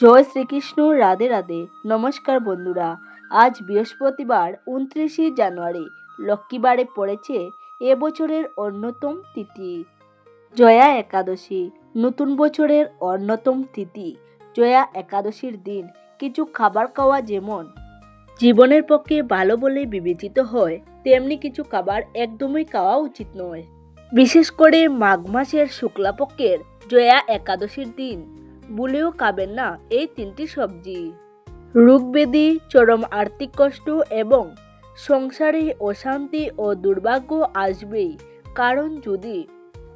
জয় শ্রীকৃষ্ণ, রাধে রাধে। নমস্কার বন্ধুরা, আজ বৃহস্পতিবার উনত্রিশে জানুয়ারি, লক্ষ্মীবারে পড়েছে এবছরের অন্যতম তিথি। জয়া একাদশী, নতুন বছরের অন্যতম তিথি। জয়া একাদশীর দিন, কিছু খাবার খাওয়া যেমন জীবনের পক্ষে ভালো বলে বিবেচিত হয়, তেমনি কিছু খাবার একদমই খাওয়া উচিত নয়। বিশেষ করে মাঘ মাসের শুক্লাপক্ষের জয়া একাদশীর দিন। ভুলেও খাবেন না এই তিনটি সবজি। রোগব্যাধি চরম আর্থিক কষ্ট এবং সংসারে অশান্তি ও দুর্ভাগ্য আসবেই। কারণ যদি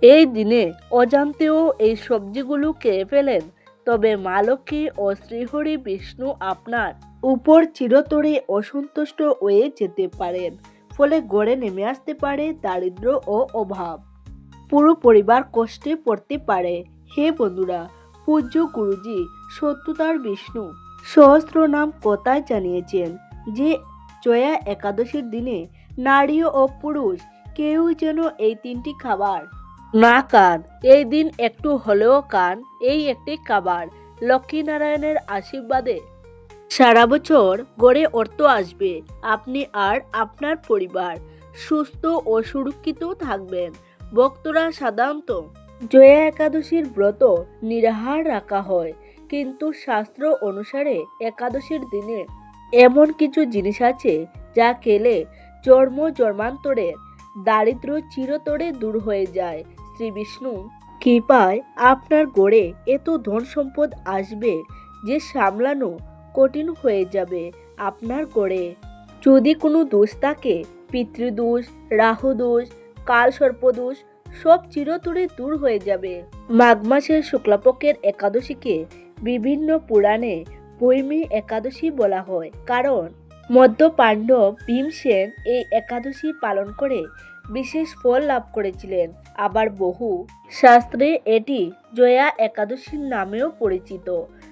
এই দিনে অজান্তেও এই সবজিগুলো খেয়ে ফেলেন, তবে মা লক্ষ্মী ও শ্রীহরি বিষ্ণু আপনার উপর চিরতরে অসন্তুষ্ট হয়ে যেতে পারেন, ফলে গড়ে নেমে আসতে পারে দারিদ্র ও অভাব। পুরো পরিবার কষ্টে পড়তে পারে। হে বন্ধুরা পূজ্য গুরুজি সত্যতার বিষ্ণু। সহস্র নাম কথায় জানিয়েছেন যে জয়া একাদশীর দিনে নারী ও পুরুষ কেউ যেন এই তিনটি খাবার না খান, এই দিন একটু হলেও খান, এই একটি খাবার লক্ষ্মীনারায়ণের আশীর্বাদে সারা বছর গড়ে অর্থ আসবে। আপনি আর আপনার পরিবার সুস্থ ও সুরক্ষিত থাকবেন। ভক্তরা সাধারণত জয়া একাদশীর ব্রত নিরাহার রাখা হয়। কিন্তু শাস্ত্র অনুসারে একাদশীর দিনে এমন কিছু জিনিস আছে যা খেলে জন্ম জন্মান্তরের দারিদ্র চিরতরে দূর হয়ে যায়। শ্রী বিষ্ণু, কৃপায় আপনার গড়ে এত ধন সম্পদ আসবে যে সামলানো কঠিন হয়ে যাবে আপনার গড়ে। যদি কোনো দোষ থাকে, পিতৃদোষ, রাহুদোষ কাল সর্পদোষ সব চিরতরে দূর হয়ে যাবে। মাঘ মাসের শুক্লাপক্ষের একাদশীকে বিভিন্ন পুরাণে বৈমী একাদশী বলা হয়। কারণ মধ্য পাণ্ডব ভীমসেন এই একাদশী পালন করে বিশেষ ফল লাভ করেছিলেন। আবার বহু শাস্ত্রে এটি জয়া একাদশীর নামেও পরিচিত।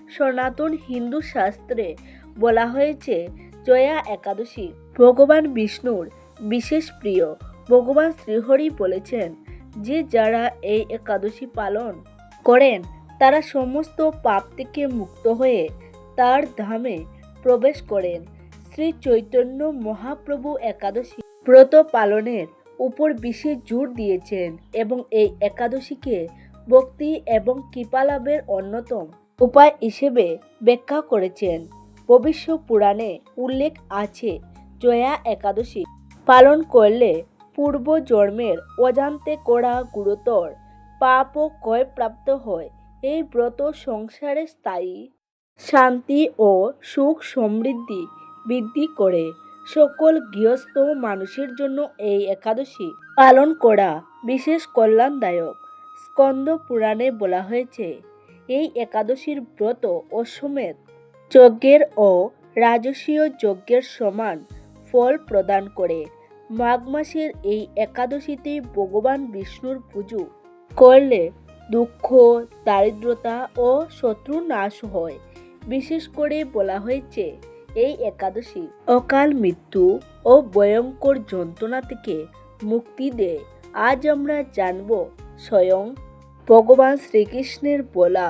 সনাতন হিন্দু শাস্ত্রে বলা হয়েছে, জয়া একাদশী ভগবান বিষ্ণুর বিশেষ প্রিয়। ভগবান শ্রীহরি বলেছেন যে যারা এই একাদশী পালন করেন, তারা সমস্ত পাপ থেকে মুক্ত হয়ে তার ধামে প্রবেশ করেন। শ্রী চৈতন্য মহাপ্রভু একাদশী ব্রত পালনের উপর বিশেষ জোর দিয়েছেন এবং এই একাদশীকে ভক্তি এবং কৃপালাভের অন্যতম উপায় হিসেবে ব্যাখ্যা করেছেন। ভবিষ্য পুরাণে উল্লেখ আছে, জয়া একাদশী পালন করলে পূর্ব জন্মের অজান্তে করা গুরুতর পাপ ও ক্ষয়প্রাপ্ত হয়। এই ব্রত সংসারে স্থায়ী শান্তি ও সুখ সমৃদ্ধি বৃদ্ধি করে। সকল গৃহস্থ মানুষের জন্য এই একাদশী পালন করা বিশেষ কল্যাণদায়ক। স্কন্দ পুরাণে বলা হয়েছে, এই একাদশীর ব্রত অশ্বমেধ যজ্ঞের ও রাজসীয় যজ্ঞের সমান ফল প্রদান করে। মাঘ মাসের এই একাদশীতে ভগবান বিষ্ণুর পুজো করলে দুঃখ, দারিদ্রতা ও শত্রু নাশ হয়। বিশেষ করে বলা হয়েছে, এই একাদশী অকাল মৃত্যু ও ভয়ঙ্কর যন্ত্রণা থেকে মুক্তি দেয়। আজ আমরা জানব স্বয়ং ভগবান শ্রীকৃষ্ণের বলা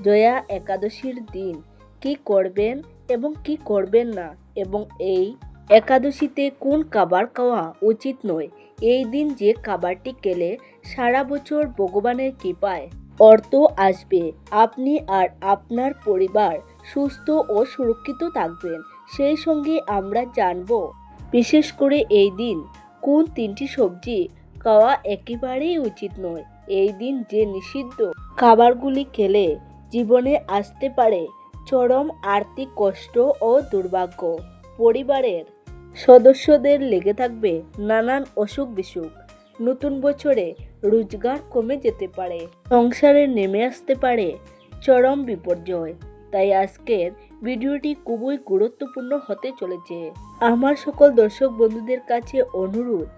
জয়া একাদশীর দিন কি করবেন এবং কি করবেন না এবং এই একাদশীতে কোন খাবার খাওয়া উচিত নয়? এই দিন যে খাবারটি খেলে সারা বছর ভগবানের কৃপায় অর্থ আসবে। আপনি আর আপনার পরিবার সুস্থ ও সুরক্ষিত থাকবেন। সেই সঙ্গে আমরা জানব, বিশেষ করে এই দিন কোন তিনটি সবজি খাওয়া একেবারেই উচিত নয়? এই দিন যে নিষিদ্ধ খাবারগুলি খেলে জীবনে আসতে পারে চরম আর্থিক কষ্ট ও দুর্ভাগ্য। পরিবারের সদস্যদের লেগে থাকবে নানান অসুখ বিসুখ নতুন বছরে রোজগার কমে যেতে পারে। সংসারে নেমে আসতে পারে চরম বিপর্যয়। তাই আজকের ভিডিওটি খুবই গুরুত্বপূর্ণ হতে চলেছে। আমার সকল দর্শক বন্ধুদের কাছে অনুরোধ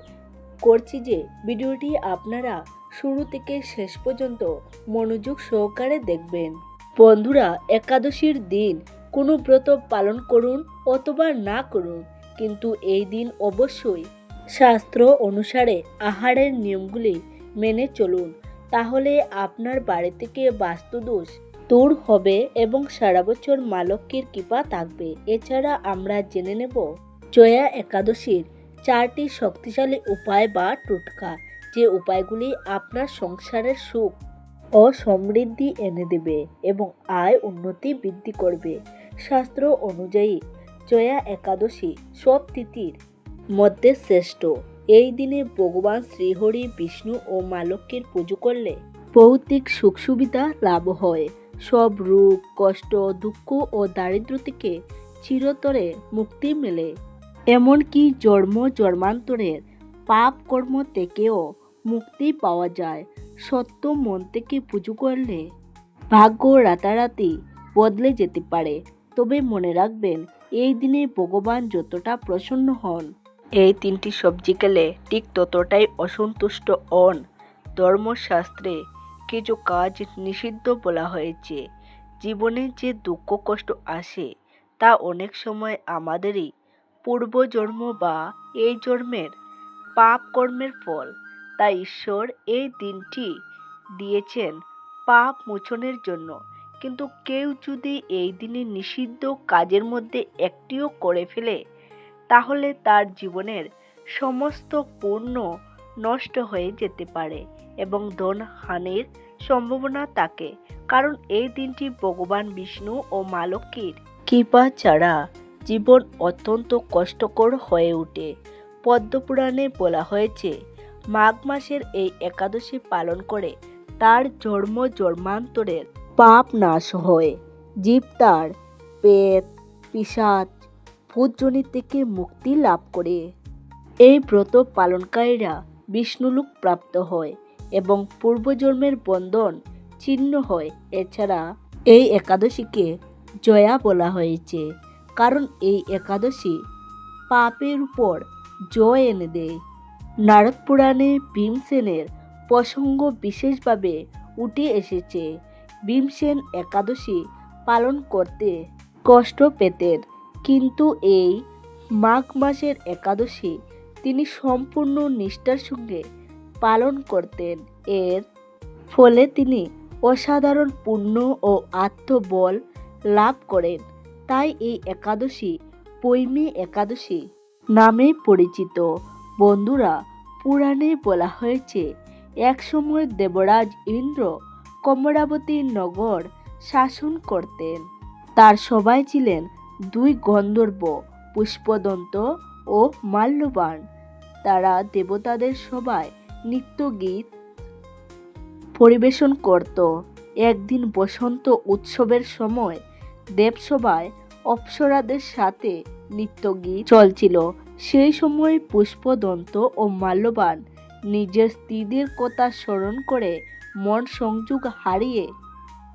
করছি যে ভিডিওটি আপনারা শুরু থেকে শেষ পর্যন্ত মনোযোগ সহকারে দেখবেন। বন্ধুরা, একাদশীর দিন কোনো ব্রত পালন করুন অথবা না করুন। কিন্তু এই দিন অবশ্যই শাস্ত্র অনুসারে আহারের নিয়মগুলি মেনে চলুন। তাহলে আপনার বাড়ি থেকে বাস্তুদোষ দূর হবে এবং সারা বছর মা লক্ষ্মীর কৃপা থাকবে। এছাড়া আমরা জেনে নেব জয়া একাদশীর চারটি শক্তিশালী উপায় বা টোটকা, যে উপায়গুলি আপনার সংসারের সুখ ও সমৃদ্ধি এনে দেবে এবং আয় উন্নতি বৃদ্ধি করবে। শাস্ত্র অনুযায়ী জয়া একাদশী সব তিথির মধ্যে শ্রেষ্ঠ। এই দিনে ভগবান শ্রীহরি, বিষ্ণু ও মা লক্ষ্মীর পুজো করলে ভৌতিক সুখ সুবিধা লাভ হয়। সব রোগ, কষ্ট, দুঃখ ও দারিদ্র থেকে চিরতরে মুক্তি মেলে। এমনকি জন্ম, জন্মান্তরের পাপ কর্ম থেকেও মুক্তি পাওয়া যায়। সত্য মন থেকে পুজো করলে ভাগ্য রাতারাতি বদলে যেতে পারে। তবে মনে রাখবেন এই দিনে ভগবান যতটা প্রসন্ন হন, এই তিনটি সবজি খেলে ঠিক ততটাই অসন্তুষ্ট হন। ধর্মশাস্ত্রে কিছু কাজ নিষিদ্ধ বলা হয়েছে। জীবনে যে দুঃখ কষ্ট আসে, তা অনেক সময় আমাদেরই পূর্বজন্ম বা এই জন্মের পাপ কর্মের ফল। তাই ঈশ্বর এই দিনটি দিয়েছেন পাপ মোচনের জন্য। কিন্তু কেউ যদি এই দিনে নিষিদ্ধ কাজের মধ্যে একটিও করে ফেলে, তাহলে তার জীবনের সমস্ত পূর্ণ নষ্ট হয়ে যেতে পারে এবং ধন হানির সম্ভাবনা থাকে। কারণ এই দিনটি ভগবান বিষ্ণু ও মা লক্ষ্মীর কৃপা ছাড়া জীবন অত্যন্ত কষ্টকর হয়ে ওঠে। পদ্মপুরাণে বলা হয়েছে, মাঘ মাসের এই একাদশী পালন করে তার জন্ম জন্মান্তরের পাপ নাশ হয়। জীব তার পেট পিসাচ ভূতজনি থেকে মুক্তি লাভ করে। এই ব্রত পালনকারীরা বিষ্ণুলোক প্রাপ্ত হয় এবং পূর্বজন্মের বন্ধন ছিন্ন হয়। এছাড়া এই একাদশীকে জয়া বলা হয়েছে, কারণ এই একাদশী পাপের উপর জয় এনে দেয়। নারদ পুরাণে ভীমসেনের প্রসঙ্গ বিশেষভাবে উঠে এসেছে ভীমসেন একাদশী পালন করতে কষ্ট পেতেন। কিন্তু এই মাঘ মাসের একাদশী তিনি সম্পূর্ণ নিষ্ঠার সঙ্গে পালন করতেন। এর ফলে তিনি অসাধারণ পুণ্য ও আত্মবল লাভ করেন। তাই এই একাদশী পৈমি একাদশী নামে পরিচিত। বন্ধুরা, পুরাণে বলা হয়েছে, একসময় দেবরাজ ইন্দ্র কমরাবতী নগর শাসন করতেন। তার সবাই ছিলেন দুই গন্ধর্ব, পুষ্পদন্ত ও মাল্যবান। তারা দেবতাদের সবাই নৃত্য গীত পরিবেশন করত। একদিন বসন্ত উৎসবের সময় দেবসভায় অপ্সরাদের সাথে নৃত্যগীত চলছিল। সেই সময় পুষ্পদন্ত ও মাল্যবান নিজের স্ত্রীদের কথা স্মরণ করে মন সংযোগ হারিয়ে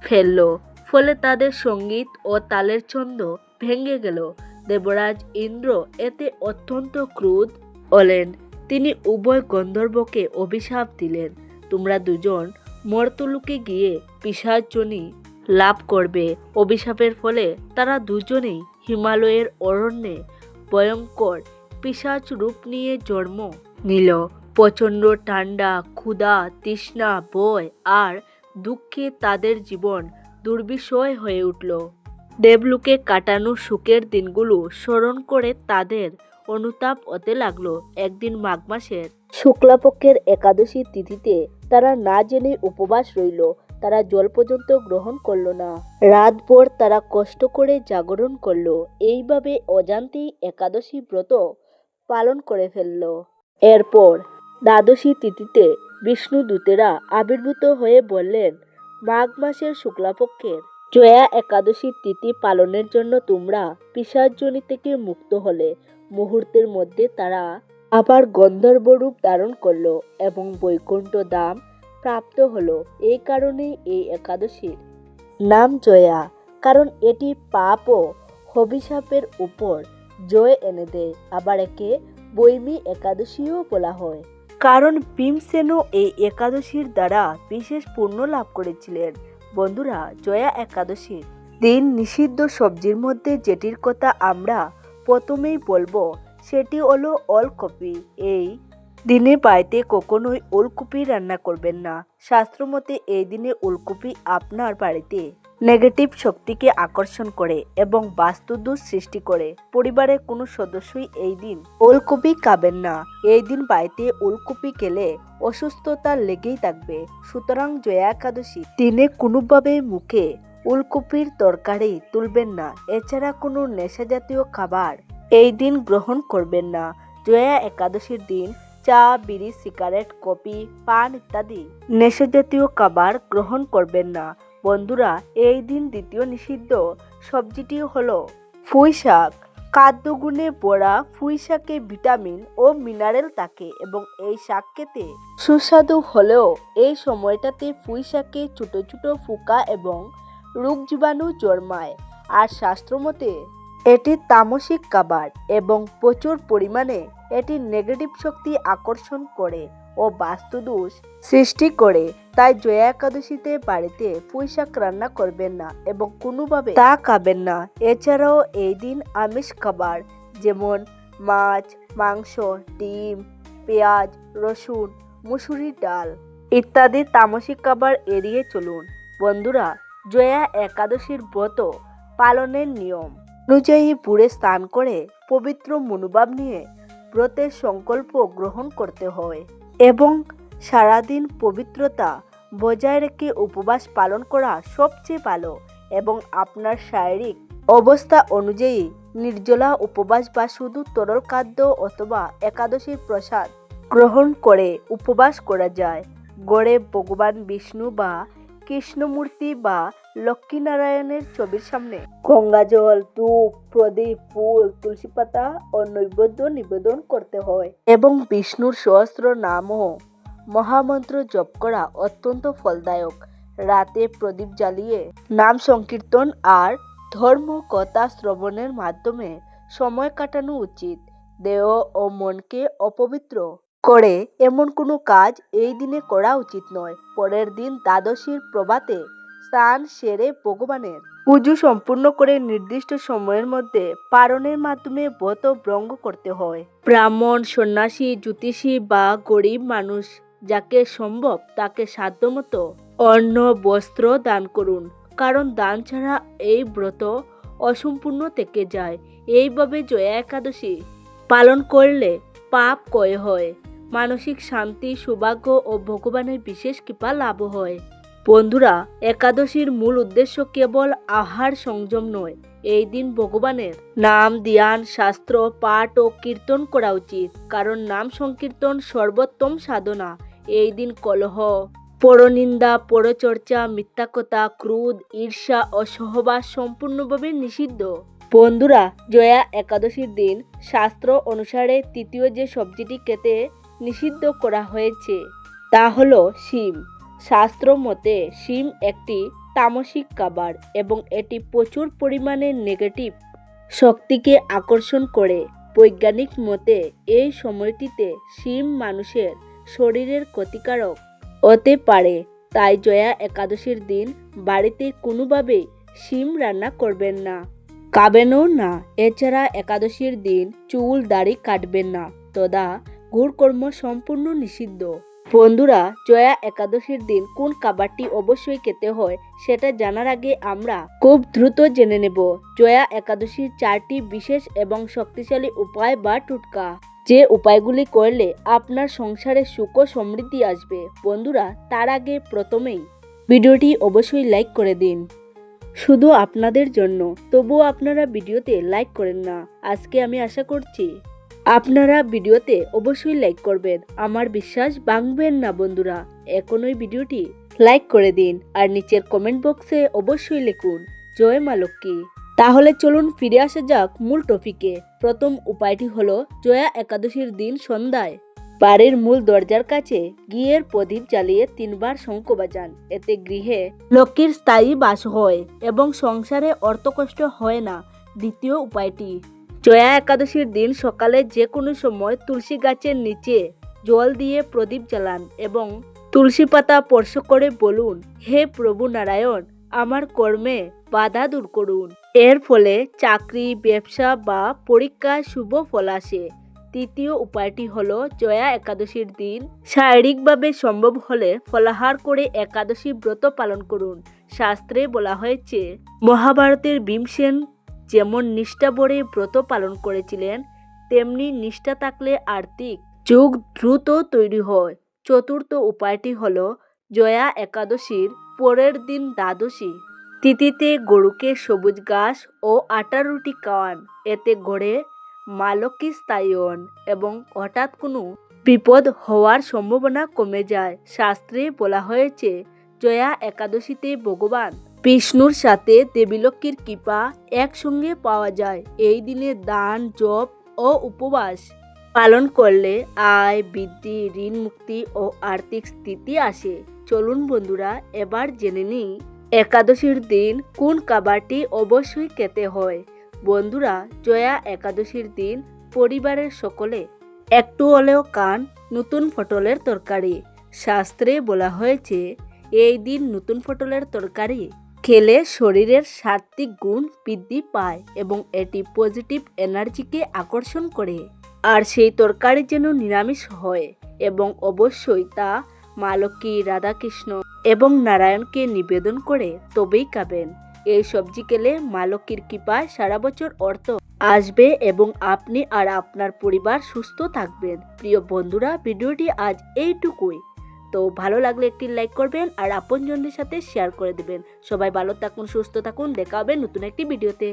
ফেলল। ফলে তাদের সংগীত ও তালের ছন্দ ভেঙে গেল। দেবরাজ ইন্দ্র এতে অত্যন্ত ক্রোধ হলেন। তিনি উভয় গন্ধর্বকে অভিশাপ দিলেন। তোমরা দুজন মর্তলোকে গিয়ে পিসাচনী লাভ করবে। অভিশাপের ফলে তারা দুজনেই হিমালয়ের অরণ্যে ভয়ঙ্কর পিসাচ রূপ নিয়ে জন্ম নিল। প্রচণ্ড ঠান্ডা ক্ষুধা, তৃষ্ণা বয় আর দুঃখে তাদের জীবন দুর্বিষয় হয়ে উঠল। দেবলুকে কাটানো সুখের দিনগুলো স্মরণ করে তাদের অনুতাপ হতে লাগল একদিন মাঘ মাসের। শুক্লাপক্ষের একাদশী তিথিতে তারা না জেনে উপবাস রইল, তারা জল পর্যন্ত গ্রহণ করল না। রাতভর তারা কষ্ট করে জাগরণ করল, এইভাবে অজান্তেই একাদশী ব্রত পালন করে ফেলল। এরপর দ্বাদশী তিথিতে বিষ্ণু দূতেরা আবির্ভূত হয়ে বললেন, মাঘ মাসের শুক্লাপক্ষের জয়া একাদশী তিথি পালনের জন্য তোমরা পিসার্জনী থেকে মুক্ত হলে। মুহূর্তের মধ্যে তারা আবার গন্ধর্ব রূপ ধারণ করল এবং বৈকুণ্ঠ দাম প্রাপ্ত হলো। এই কারণেই এই একাদশীর নাম জয়া। কারণ এটি পাপ ও অভিশাপের উপর জয় এনে দেয়। আবার একে বৈমী একাদশীও বলা হয়। কারণ ভীমসেনও এই একাদশীর দ্বারা বিশেষ পুণ্য লাভ করেছিলেন। বন্ধুরা, জয়া একাদশীর দিন নিষিদ্ধ সবজির মধ্যে যেটির কথা আমরা প্রথমেই বলব, সেটি হলো ওলকপি। এই দিনে বাড়িতে কখনোই ওলকপি রান্না করবেন না। শাস্ত্রমতে এই দিনে ওলকপি আপনার বাড়িতে নেগেটিভ শক্তিকে আকর্ষণ করে এবং বাস্তুদোষ সৃষ্টি করে। পরিবারের কোনো সদস্যই এই দিন ওলকপি খাবেন না। এই দিন বাড়িতে ওলকপি খেলে অসুস্থতা লেগেই থাকবে। সুতরাং জয়া একাদশী দিনে কোনোভাবে মুখে ওলকপির তরকারি তুলবেন না। এছাড়া কোনো নেশাজাতীয় খাবার এই দিন গ্রহণ করবেন না। জয়া একাদশীর দিন চা, বিড়ি, সিগারেট কপি পান ইত্যাদি নেশাজাতীয় খাবার গ্রহণ করবেন না। বন্ধুরা, এই দিন দ্বিতীয় নিষিদ্ধ। সবজিটি হলো পুঁই শাক। খাদ্যগুণে বড়া পুঁই শাকে ভিটামিন ও মিনারেল থাকে এবং এই শাক খেতে সুস্বাদু হলেও এই সময়টাতে পুঁই শাকে ছোট ছোট ফুকা এবং রোগ জীবাণু জন্মায়। আর শাস্ত্রমতে এটি তামসিক খাবার এবং প্রচুর পরিমাণে এটি নেগেটিভ শক্তি আকর্ষণ করে। ও বাস্তুদোষ সৃষ্টি করে, তাই জয়া একাদশীতে বাড়িতে পুঁইশাক রান্না করবেন না এবং কোনোভাবে তা খাবেন না। এছাড়াও এই দিন আমিষ খাবার, যেমন মাছ, মাংস, ডিম, পেঁয়াজ, রসুন, মুসুরির ডাল ইত্যাদি তামসিক খাবার এড়িয়ে চলুন। বন্ধুরা, জয়া একাদশীর ব্রত পালনের নিয়ম অনুযায়ী পুরে স্নান করে পবিত্র মনোভাব নিয়ে ব্রতের সংকল্প গ্রহণ করতে হয়। এবং সারাদিন পবিত্রতা বজায় রেখে উপবাস পালন করা সবচেয়ে ভালো এবং আপনার শারীরিক অবস্থা অনুযায়ী নির্জলা উপবাস বা শুধু তরল খাদ্য অথবা একাদশীর প্রসাদ গ্রহণ করে উপবাস করা যায়। গড়ে ভগবান বিষ্ণু বা কৃষ্ণমূর্তি বা লক্ষ্মীনারায়ণের ছবির সামনে। গঙ্গা জল, ধূপ, প্রদীপ, ফুল, তুলসী পাতা ও নৈবেদ্য নিবেদন করতে হয় এবং বিষ্ণুর সহস্র নাম ও মহামন্ত্র জপ করা অত্যন্ত ফলদায়ক। রাতে প্রদীপ জ্বালিয়ে নাম সংকীর্তন আর ধর্ম কথা শ্রবণের মাধ্যমে সময় কাটানো উচিত। দেহ ও মনকে অপবিত্র করে এমন কোনো কাজ এই দিনে করা উচিত নয়। পরের দিন দ্বাদশীর প্রভাতে স্নান, সেরে ভগবানের পুজো সম্পূর্ণ করে নির্দিষ্ট সময়ের মধ্যে পারণের মাধ্যমে ব্রত ভঙ্গ করতে হয়। ব্রাহ্মণ, সন্ন্যাসী, জ্যোতিষী বা গরিব মানুষ যাকে সম্ভব তাকে সাধ্যমতো অন্ন, বস্ত্র দান করুন। কারণ দান ছাড়া এই ব্রত অসম্পূর্ণ থেকে যায়। এইভাবে জয়া একাদশী পালন করলে পাপ কয় হয়। মানসিক শান্তি, সৌভাগ্য ও ভগবানের বিশেষ কৃপা লাভ হয়। বন্ধুরা, একাদশীর মূল উদ্দেশ্য কেবল আহার সংযম নয়, এই দিন ভগবানের নাম ধ্যান, শাস্ত্র, পাঠ ও কীর্তন করা উচিত, কারণ নাম সংকীর্তন সর্বোত্তম সাধনা। এই দিন কলহ, পরনিন্দা, পরচর্চা মিথ্যা কথা ক্রোধ, ঈর্ষা ও সহবাস সম্পূর্ণভাবে নিষিদ্ধ। বন্ধুরা, জয়া একাদশীর দিন শাস্ত্র অনুসারে তৃতীয় যে সবজিটি খেতে নিষিদ্ধ করা হয়েছে, তা হলো শিম। শাস্ত্র মতে শিম একটি তামসিক খাবার এবং এটি প্রচুর পরিমাণে নেগেটিভ শক্তিকে আকর্ষণ করে। বৈজ্ঞানিক মতে এই সময়টিতে শিম মানুষের শরীরের ক্ষতিকারক হতে পারে। তাই জয়া একাদশীর দিন বাড়িতে কোনোভাবেই শিম রান্না করবেন না। কাবেনও না, এছাড়া একাদশীর দিন চুল দাড়ি কাটবেন না। তদা ঘুরকর্ম সম্পূর্ণ নিষিদ্ধ। বন্ধুরা, জয়া একাদশীর দিন কোন খাবারটি অবশ্যই খেতে হয় সেটা জানার আগে আমরা খুব দ্রুত জেনে নেব। জয়া একাদশীর চারটি বিশেষ এবং শক্তিশালী উপায় বা টুটকা। যে উপায়গুলি করলে আপনার সংসারে সুখ ও সমৃদ্ধি আসবে। বন্ধুরা, তার আগে প্রথমেই ভিডিওটি অবশ্যই লাইক করে দিন। শুধু আপনাদের জন্য, তবুও আপনারা ভিডিওতে লাইক করেন না। আজকে আমি আশা করছি আপনারা ভিডিওতে অবশ্যই লাইক করবেন। আমার বিশ্বাস ভাঙবেন না বন্ধুরা। এখনই ভিডিওটি লাইক করে দিন আর নিচের কমেন্ট বক্সে অবশ্যই লিখুন, জয় মা লক্ষ্মী। তাহলে চলুন ফিরে আসা যাক মূল টপিকে প্রথম উপায়টি হলো, জয়া একাদশীর দিন সন্ধ্যায় বাড়ির মূল দরজার কাছে গিয়ের প্রদীপ জ্বালিয়ে তিনবার শঙ্খ বাজান। এতে গৃহে লক্ষ্মীর স্থায়ী বাস হয় এবং সংসারে অর্থকষ্ট হয় না। দ্বিতীয় উপায়টি জয়া একাদশীর দিন সকালে যে কোনো সময় তুলসী গাছের নিচে জল দিয়ে প্রদীপ জ্বালান এবং তুলসী পাতা স্পর্শ করে বলুন, হে প্রভু নারায়ণ, আমার কর্মে বাধা দূর করুন। এর ফলে চাকরি, ব্যবসা বা পরীক্ষায় শুভ ফল আসে। তৃতীয় উপায়টি হলো জয়া একাদশীর দিন শারীরিকভাবে সম্ভব হলে ফলাহার করে একাদশী ব্রত পালন করুন। শাস্ত্রে বলা হয়েছে, মহাভারতের ভীমসেন যেমন নিষ্ঠা ভরে ব্রত পালন করেছিলেন, তেমনি নিষ্ঠা থাকলে আর্থিক যুগ দ্রুত তৈরি হয়। চতুর্থ উপায়টি হল জয়া একাদশীর পরের দিন দ্বাদশী। তিথিতে গরুকে সবুজ ঘাস ও আটার রুটি খাওয়ান। এতে গড়ে মালকী স্থায়ী হন এবং হঠাৎ কোনো বিপদ হওয়ার সম্ভাবনা কমে যায়। শাস্ত্রে বলা হয়েছে, জয়া একাদশীতে ভগবান বিষ্ণুর সাথে দেবীলক্ষ্মীর কৃপা একসঙ্গে পাওয়া যায়। এই দিনে দান, জপ ও উপবাস পালন করলে আয়, বৃদ্ধি, ঋণ মুক্তি ও আর্থিক স্থিতি আসে। চলুন বন্ধুরা, এবার জেনে নিই একাদশীর দিন কোন খাবারটি অবশ্যই খেতে হয়। বন্ধুরা, জয়া একাদশীর দিন পরিবারের সকলে একটু হলেও কান নতুন ফটলের তরকারি। শাস্ত্রে বলা হয়েছে, এই দিন নতুন ফটলের তরকারি খেলে শরীরের সাত্ত্বিক গুণ বৃদ্ধি পায় এবং এটি পজিটিভ এনার্জিকে আকর্ষণ করে। আর সেই তরকারি যেন নিরামিষ হয় এবং অবশ্যই তা মা লক্ষ্মী, রাধাকৃষ্ণ এবং নারায়ণকে নিবেদন করে তবেই খাবেন। এই সবজি খেলে মা লক্ষ্মীর কৃপায় সারা বছর অর্থ আসবে এবং আপনি আর আপনার পরিবার সুস্থ থাকবেন। প্রিয় বন্ধুরা, ভিডিওটি আজ এইটুকুই। তো ভালো লাগলে একটি লাইক করবেন আর আপনজনদের সাথে শেয়ার করে দেবেন। সবাই ভালো থাকুন, সুস্থ থাকুন, দেখা হবে নতুন একটি ভিডিওতে